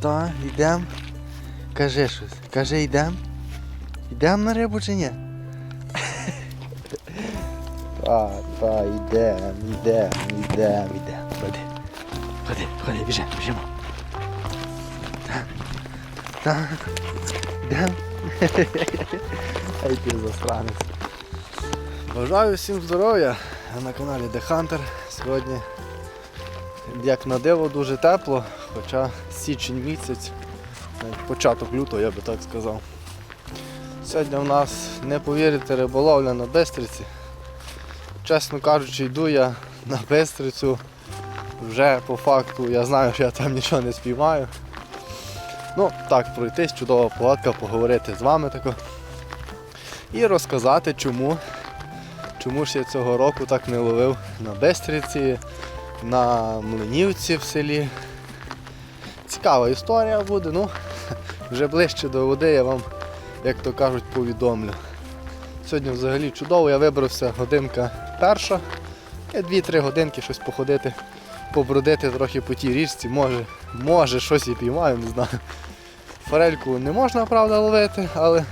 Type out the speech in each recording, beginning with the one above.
Та, йдем. Кажи щось. Кажи, йдем. Йдем на рибу чи ні? Та, та, йдем, йдем, йдем, йдем. Ходи. Ходи, ходи, біжи, біжимо. Так. Так. Йдем. Ай ти засранець. Бажаю всім здоров'я. На каналі The Hunter. Сьогодні, як на диво, дуже тепло, хоча січень місяць, початок лютого, я би так сказав. Сьогодні в нас, не повірите, риболовля на Бестриці. Чесно кажучи, йду я на Бестрицю. Вже по факту я знаю, що я там нічого не спіймаю. Ну, так, пройтись, чудова погодка, поговорити з вами тако. І розказати, чому, чому ж я цього року так не ловив на Бестріці, на Млинівці в селі. Цікава історія буде, ну, вже ближче до води я вам, як то кажуть, повідомлю. Сьогодні взагалі чудово, я вибрався годинка перша. Я 2-3 годинки щось походити, побродити трохи по тій річці, може, може щось і піймаю, не знаю. Форельку не можна, правда, ловити, але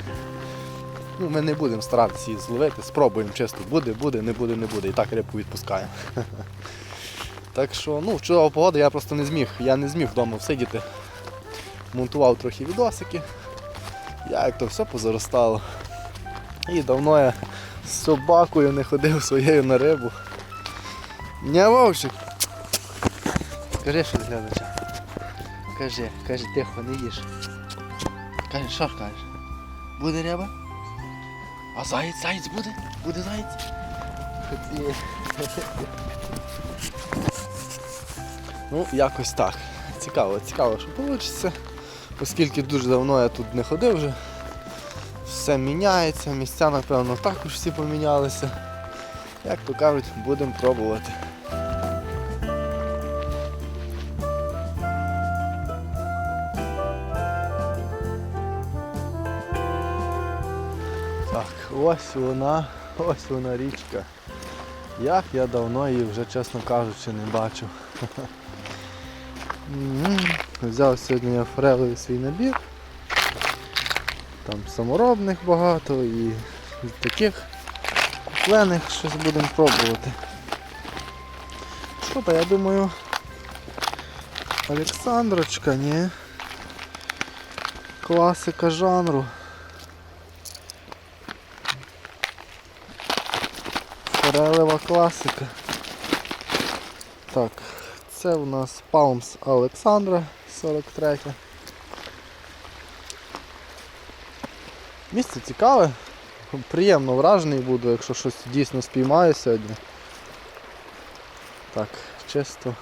ну, ми не будемо старатися її зловити, спробуємо чисто. Буде, буде, не буде, не буде. І так рибку відпускаємо. Так що, ну, чудова погода, я просто не зміг. Я не зміг вдома всидіти. Монтував трохи відосики. Як то все позаростало. І давно я з собакою не ходив своєю на рибу. Не вовчик. Скажи щось глядача. Кажи, кажи, тихо, не їж. Кажи, що ж кажеш? Буде риба? А заєць, заєць буде? Буде заєць? Ну, якось так. Цікаво, цікаво, що вийде. Оскільки дуже давно я тут не ходив вже. Все міняється, місця, напевно, також всі помінялися. Як то кажуть, будемо пробувати. Так, ось вона, ось вона річка. Як я давно її вже, чесно кажучи, не бачив. Взяв сьогодні я форелевий свій набір. Там саморобних багато і таких куплених щось будемо пробувати. Що то, я думаю, Олександрочка, ні. Класика жанру. Форелева класика. Так, це у нас Palms Олександра 43. Місце цікаве. Приємно вражений буду, якщо щось дійсно спіймаю сьогодні. Так, чисто.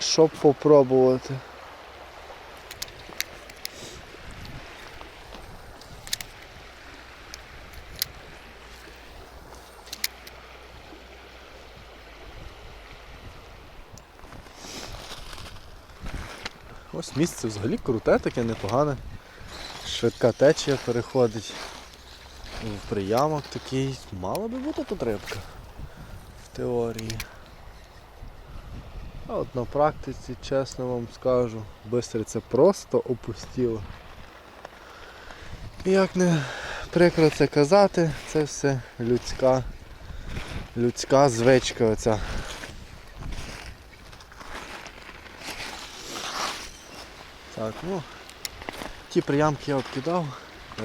Щоб попробувати. Ось місце взагалі круте, таке непогане. Швидка течія переходить в приямок такий. Мала би бути тут рибка. В теорії. А от на практиці, чесно вам скажу, Бистриця просто опустіло. І як не прикро це казати, це все людська, людська звичка оця. Так, ну, ті приямки я обкидав,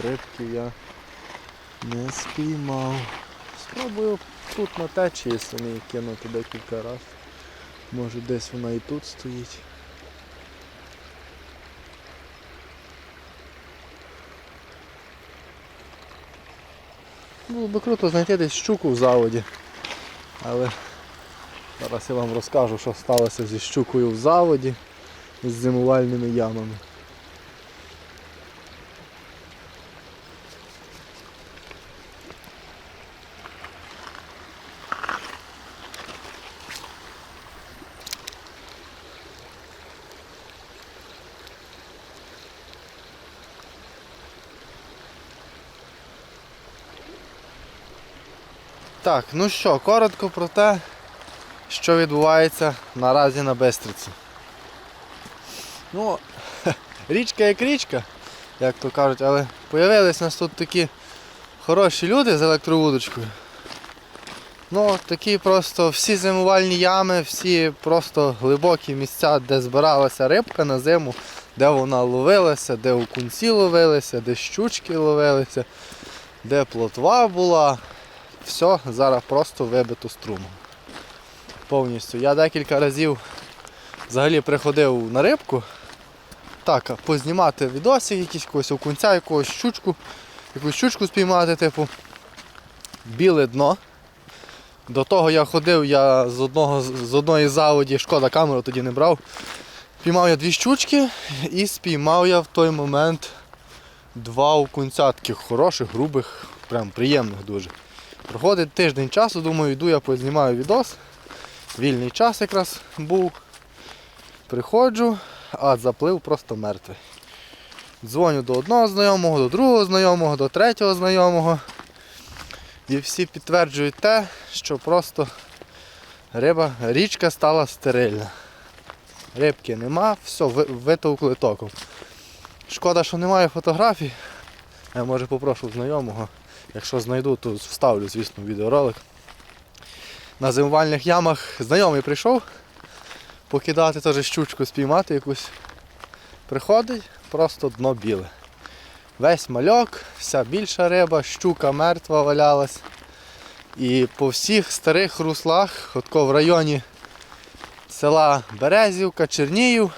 рибки я не спіймав. Спробую тут на течії самі кинути декілька разів. Може десь вона і тут стоїть. Було би круто знайти десь щуку в заводі. Але зараз я вам розкажу, що сталося зі щукою в заводі з зимувальними ямами. Так, ну що, коротко про те, що відбувається наразі на Бестриці. Ну, річка як річка, як то кажуть, але появились нас тут такі хороші люди з електровудочкою. Ну, такі просто всі зимувальні ями, всі просто глибокі місця, де збиралася рибка на зиму, де вона ловилася, де окунці ловилися, де щучки ловилися, де плотва була. Все зараз просто вибито струмом. Повністю. Я декілька разів взагалі приходив на рибку. Так, познімати відоси, якісь якогось окунця, якогось щучку, якусь щучку спіймати, типу. Біле дно. До того я ходив, я з одного з одної заводі, шкода камеру тоді не брав. Піймав я дві щучки і спіймав я в той момент два окунця таких хороших, грубих, прям приємних дуже. Проходить тиждень часу, думаю, йду я познімаю відос. Вільний час якраз був. Приходжу, а заплив просто мертвий. Дзвоню до одного знайомого, до другого знайомого, до третього знайомого. І всі підтверджують те, що просто риба, річка стала стерильна. Рибки нема, все, витовкли током. Шкода, що немає фотографій. Я може попрошу знайомого. Якщо знайду, то вставлю, звісно, відеоролик. На зимувальних ямах знайомий прийшов покидати теж щучку, спіймати якусь. Приходить, просто дно біле. Весь мальок, вся більша риба, щука мертва валялась. І по всіх старих руслах, отко в районі села Березівка, Чернігів,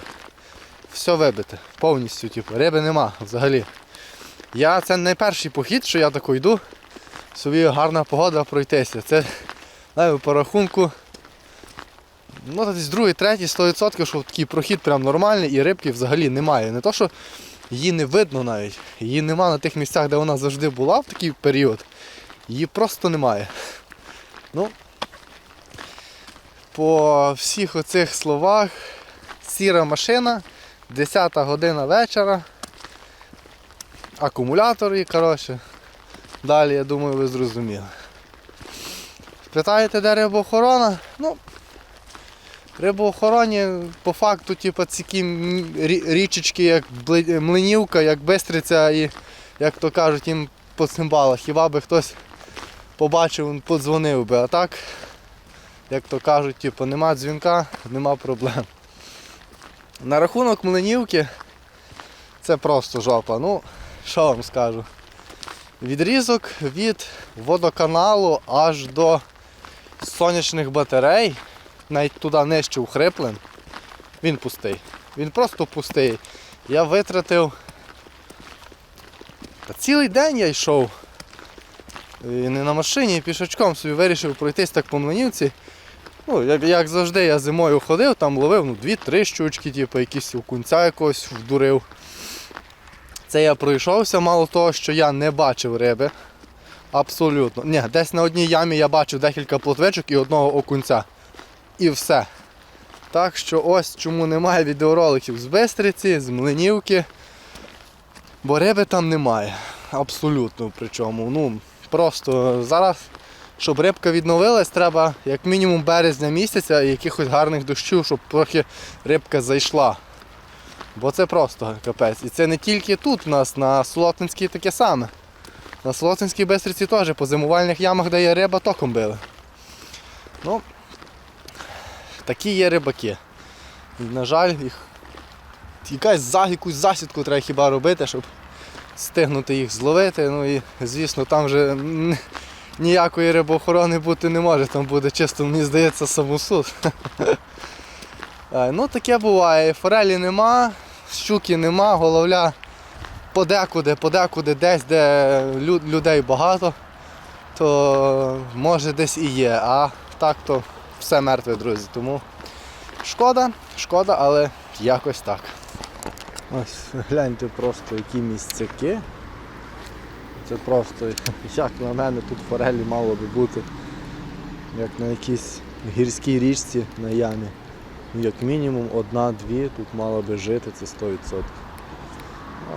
все вибите. Повністю, типу, риби нема взагалі. Я це не перший похід, що я тако йду. Собі гарна погода пройтися. Це навіть по рахунку. Ну, десь другий, третій, 100%, що такий прохід прям нормальний і рибки взагалі немає. Не то, що її не видно навіть. Її нема на тих місцях, де вона завжди була в такий період. Її просто немає. Ну, по всіх оцих словах, сіра машина, 10 година вечора, акумулятори, коротше. Далі, я думаю, ви зрозуміли. Питаєте, де рибоохорона? Ну, рибоохороні по факту, типу, ці річечки, як Млинівка, як Бистриця і, як то кажуть, їм по цимбалах. Хіба би хтось побачив, подзвонив би. А так, як то кажуть, типу, нема дзвінка, нема проблем. На рахунок Млинівки це просто жопа. Ну, що вам скажу? Відрізок від водоканалу аж до сонячних батарей, навіть туди нижче ухриплен, він пустий. Він просто пустий. Я витратив. Та цілий день я йшов. І не на машині, і пішочком собі вирішив пройтись так по Млинівці. Ну, як, як завжди, я зимою ходив, там ловив ну, дві-три щучки, типу, якісь окунця якогось вдурив. Це я пройшовся, мало того, що я не бачив риби. Абсолютно. Ні, десь на одній ямі я бачив декілька плотвичок і одного окунця. І все. Так що ось чому немає відеороликів з Бистриці, з Млинівки. Бо риби там немає. Абсолютно причому. Ну, просто зараз, щоб рибка відновилась, треба як мінімум березня місяця і якихось гарних дощів, щоб трохи рибка зайшла. Бо це просто капець. І це не тільки тут у нас, на Солотинській таке саме. На Солотинській Бистриці теж по зимувальних ямах, де є риба, током били. Ну, такі є рибаки. І, на жаль, їх якась за, якусь засідку треба хіба робити, щоб стигнути їх зловити. Ну і звісно, там вже ніякої рибоохорони бути не може, там буде чисто, мені здається, самосуд. Е, Ну таке буває. Форелі нема, щуки нема, головля подекуди, подекуди, десь, де людей багато, то може десь і є. А так то все мертве, друзі. Тому шкода, шкода, але якось так. Ось гляньте просто які місцяки. Це просто, як на мене, тут форелі мало би бути, як на якійсь гірській річці на ямі. Ну, Як мінімум одна-дві тут мало би жити, це 100%.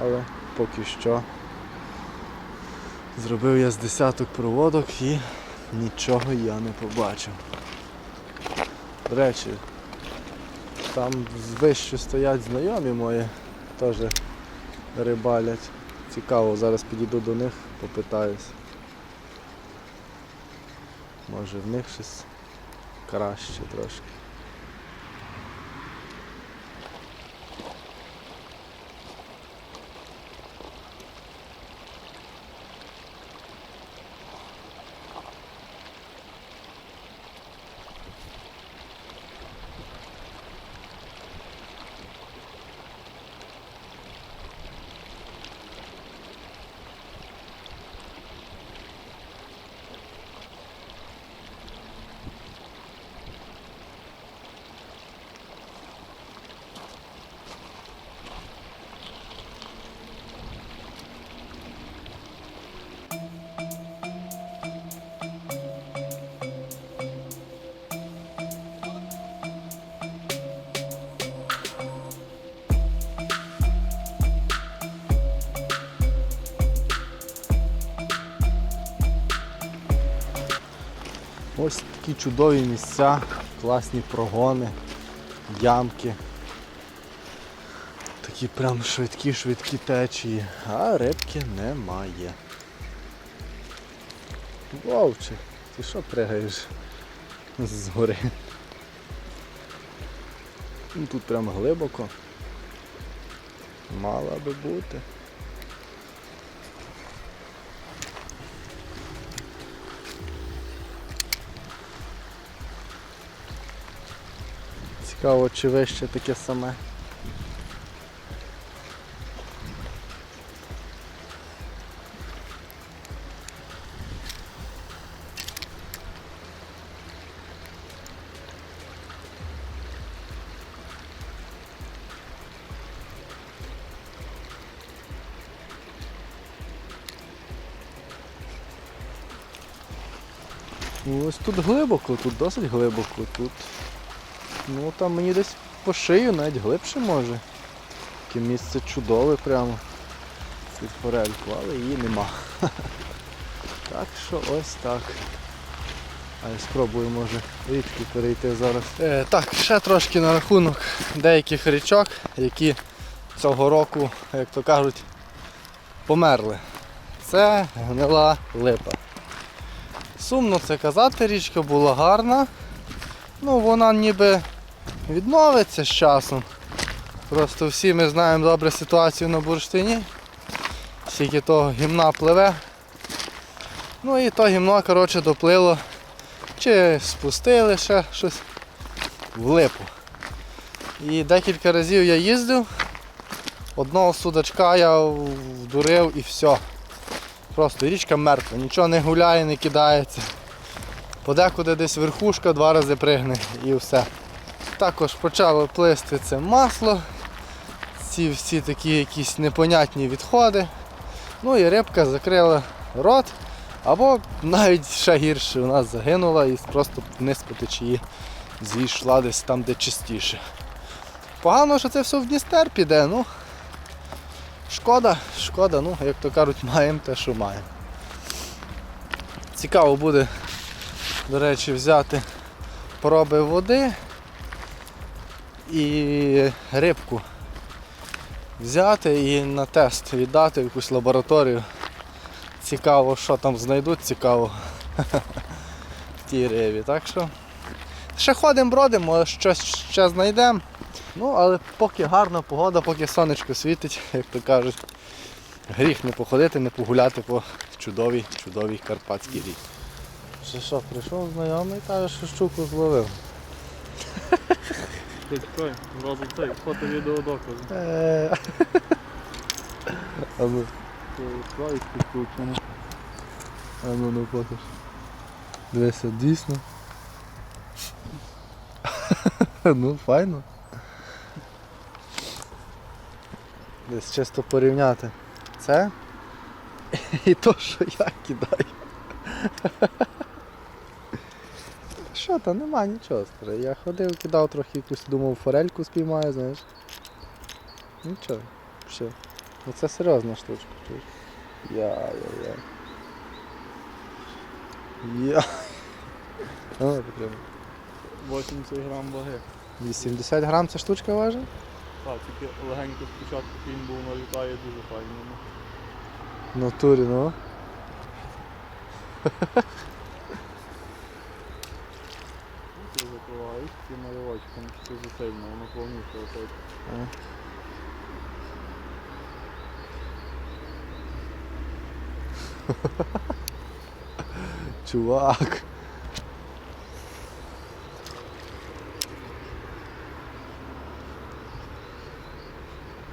Але поки що зробив я з десяток проводок і нічого я не побачив. Речі, Там вище стоять знайомі мої, теж рибалять. Цікаво, зараз підійду до них, попитаюсь. Може в них щось краще трошки. Такі чудові місця, класні прогони, ямки. Такі прям швидкі-швидкі течії, а рибки немає. Вовче, ти що пригаєш з гори? Тут прям глибоко. Мала би бути. Цікаво, чи вище таке саме. Ось тут глибоко, тут досить глибоко, тут Ну там мені десь по шию навіть глибше може. Таке місце чудове прямо під форельку, але її нема. Так що ось так. А спробую може річки перейти зараз. Е, так, ще трошки на рахунок деяких річок, які цього року, як то кажуть, померли. Це гнила липа. Сумно це казати, річка була гарна. Ну, вона ніби відновиться з часом. Просто всі ми знаємо добре ситуацію на бурштині. Скільки того гімна пливе. Ну і то гімно коротше, доплило. Чи спустили ще щось в липу. І декілька разів я їздив, одного судачка я вдурив і все. Просто річка мертва, нічого не гуляє, не кидається. Подекуди десь верхушка два рази пригне і все. Також почало плисти це масло, ці всі такі якісь непонятні відходи. Ну і рибка закрила рот, або навіть ще гірше нас загинула і просто вниз по течії зійшла десь там, де чистіше. Погано, що це все в Дністер піде, ну шкода, шкода, ну як то кажуть, маємо те, що маємо. Цікаво буде до речі, взяти проби води і рибку взяти і на тест віддати в якусь лабораторію. Цікаво, що там знайдуть, цікаво в тій рибі. Так що ще ходимо, бродимо, щось ще знайдемо. Ну, але поки гарна погода, поки сонечко світить, як то кажуть, гріх не походити, не погуляти по чудовій, чудовій карпатській річці. Ще що, прийшов знайомий, каже, що щуку зловив. Ти чекай, зразу цей, фото відео докази. Е. А ну, Слайд підключений. а ну, ну покаж. Дивися, дійсно. ну, файно. Десь чисто порівняти. Це і то, що я кидаю. Що там, нема нічого, скажи. Я ходив, кидав трохи якусь, думав, форельку спіймаю, знаєш. Нічого, все. Ну це серйозна штучка. Я-я-я. Я. Ну, прямо. 80 грам ваги. 80 грам ця штучка важить? Так, тільки легенько спочатку кінь був налітає дуже файно. ну. В натурі, Ти закриваєш таким наливочком, що засильно, воно повніше виходить. А. Чувак.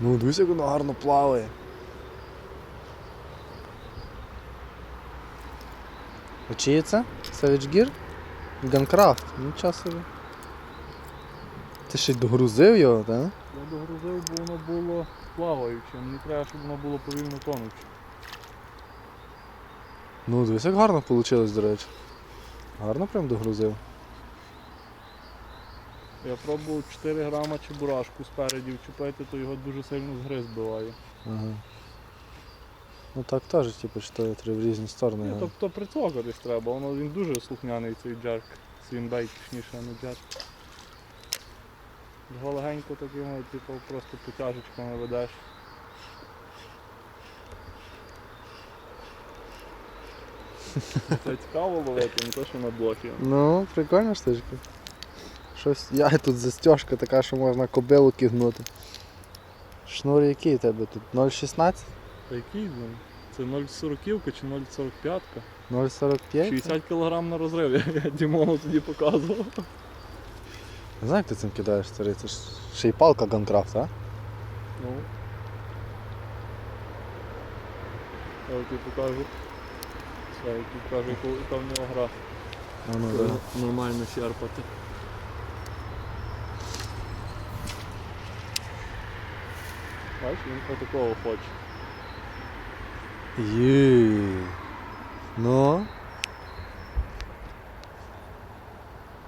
Ну, дивись, як воно гарно плаває. Це? Savage Gear? Guncraft, нічого собі. Ти ще й догрузив його, так? Я догрузив, бо воно було плаваюче, мені треба, щоб воно було повільно тонуче. Ну, дивись, як гарно вийшло, до речі. Гарно прям догрузив. Я пробував 4 грама чебурашку спереді вчепити, то його дуже сильно згриз биває. Ага. Ну так теж, типу, що треба в різні сторони. Ні, його. тобто прицокатись треба, воно він дуже слухняний цей джерк. Свінбейт, точніше, а не джерк. Його легенько такими, типу, просто потяжечками ведеш. Це цікаво ловити, не те, що на блокі. Ну, прикольна штучка. Щось. Я тут застежка така, що можна кобилу кигнути. Шнур який у тебе тут? 0,16? Та який він? Це 0,40 чи 0,45? 0,45? 60 кг на розрив, я, Дімону тоді показував. Не знаю, як ти цим кидаєш, старий. Це ж ще й палка Guncraft, а? Ну. Я тобі покажу. Все, я тобі покажу, яку- яка в нього гра. А ну, да. Нормально черпати. Бачиш, він отакого хоче. Є. Ну.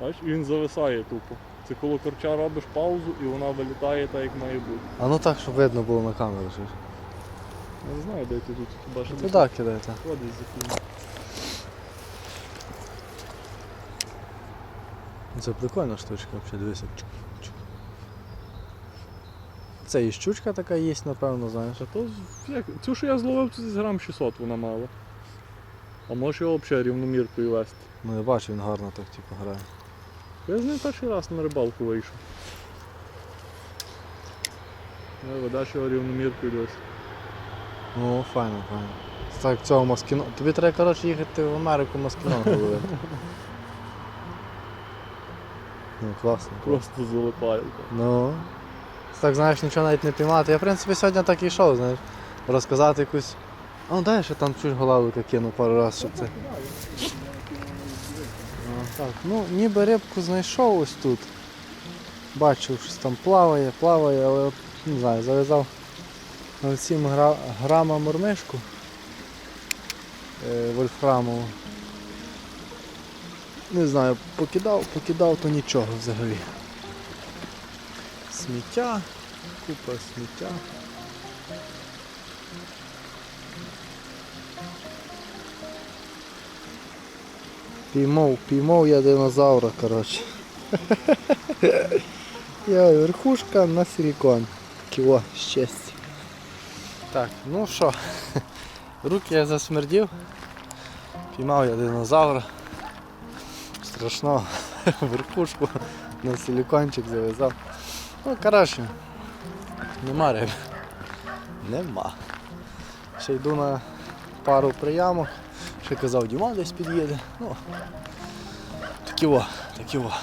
Бачиш, і він зависає тупо. Це коли корча робиш паузу і вона вилітає так, як має бути. А ну так, щоб видно було на камеру. ж. Я не знаю, де ти тут хіба що Туди кидай, так. за ким. Це прикольна штучка, взагалі, дивися. Чук, чук. Це і щучка така є, напевно, знаєш. Та то як, цю, що я зловив, це грам 600 вона мала. А можеш його взагалі рівноміркою вести. Ну я бачу, він гарно так типу грає. Я з ним перший раз на рибалку вийшов. Ну, ведеш його рівноміркою десь. Ну, файно, файно. Так, цього маскіно. Тобі треба, коротше, їхати в Америку маскіно ловити. Ну, класно. Просто залипає. Ну. Так, знаєш, нічого навіть не піймати. Я, в принципі, сьогодні так і йшов, знаєш. Розказати якусь. А ну дай ще там чуть голавлика кину пару разів, щоб це. А, так, ну ніби рибку знайшов ось тут. Бачив, щось там плаває, плаває, але от, не знаю, зав'язав 0,7 гра... грама мормишку е, вольфрамову. Не знаю, покидав, покидав, то нічого взагалі. Сміття, купа сміття. Піймов, піймов я динозавра, коротше. Я верхушка на силикон. Кіло щастя. Так, ну що, руки я засмердів. Піймав я динозавра. Страшно. Верхушку на силикончик зав'язав. Ну, коротше, нема риби. Нема. Ще йду на пару приямок. Ще казав, Дімон десь під'їде. Ну, такі во, такі во.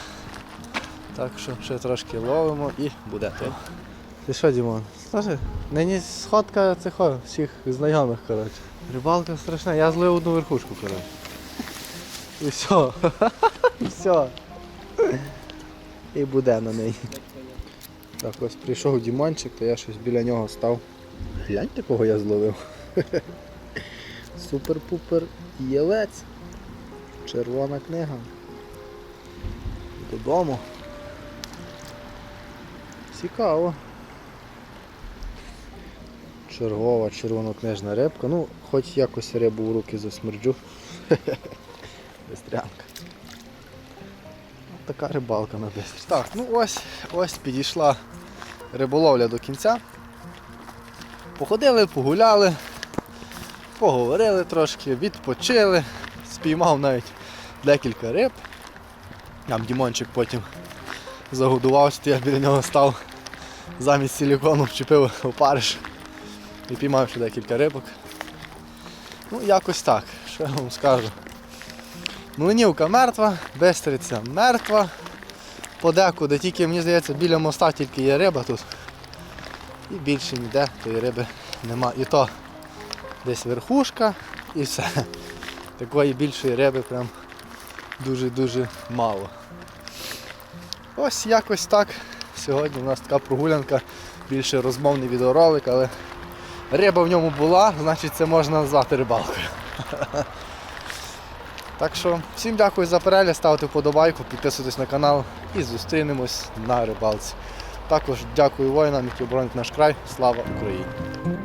Так що ще трошки ловимо і буде то. Ти що, Дімон? Скажи, нині сходка цих всіх знайомих, коротше. Рибалка страшна, я злив одну верхушку, коротше. І все. І все. І буде на неї. Так, ось прийшов Дімончик, то я щось біля нього став. Гляньте, кого я зловив. Супер-пупер єлець. Червона книга. Додому. Цікаво. Чергова червонокнижна рибка. Ну, хоч якось рибу в руки засмерджу. Бестрянка. Така рибалка на Бистрі. Так, ну ось, ось підійшла риболовля до кінця. Походили, погуляли, поговорили трошки, відпочили, спіймав навіть декілька риб. Там Дімончик потім загодувався, я біля нього став, замість силікону вчепив опариш і піймав ще декілька рибок. Ну, якось так, що я вам скажу. Млинівка мертва, Бестриця мертва. Подекуди, тільки мені здається, біля моста тільки є риба тут. І більше ніде тої риби нема. І то десь верхушка і все. Такої більшої риби прям дуже-дуже мало. Ось якось так. Сьогодні у нас така прогулянка, більше розмовний відеоролик, але риба в ньому була, значить це можна назвати рибалкою. Так що всім дякую за перегляд, ставте вподобайку, підписуйтесь на канал і зустрінемось на рибалці. Також дякую воїнам, які оборонять наш край. Слава Україні!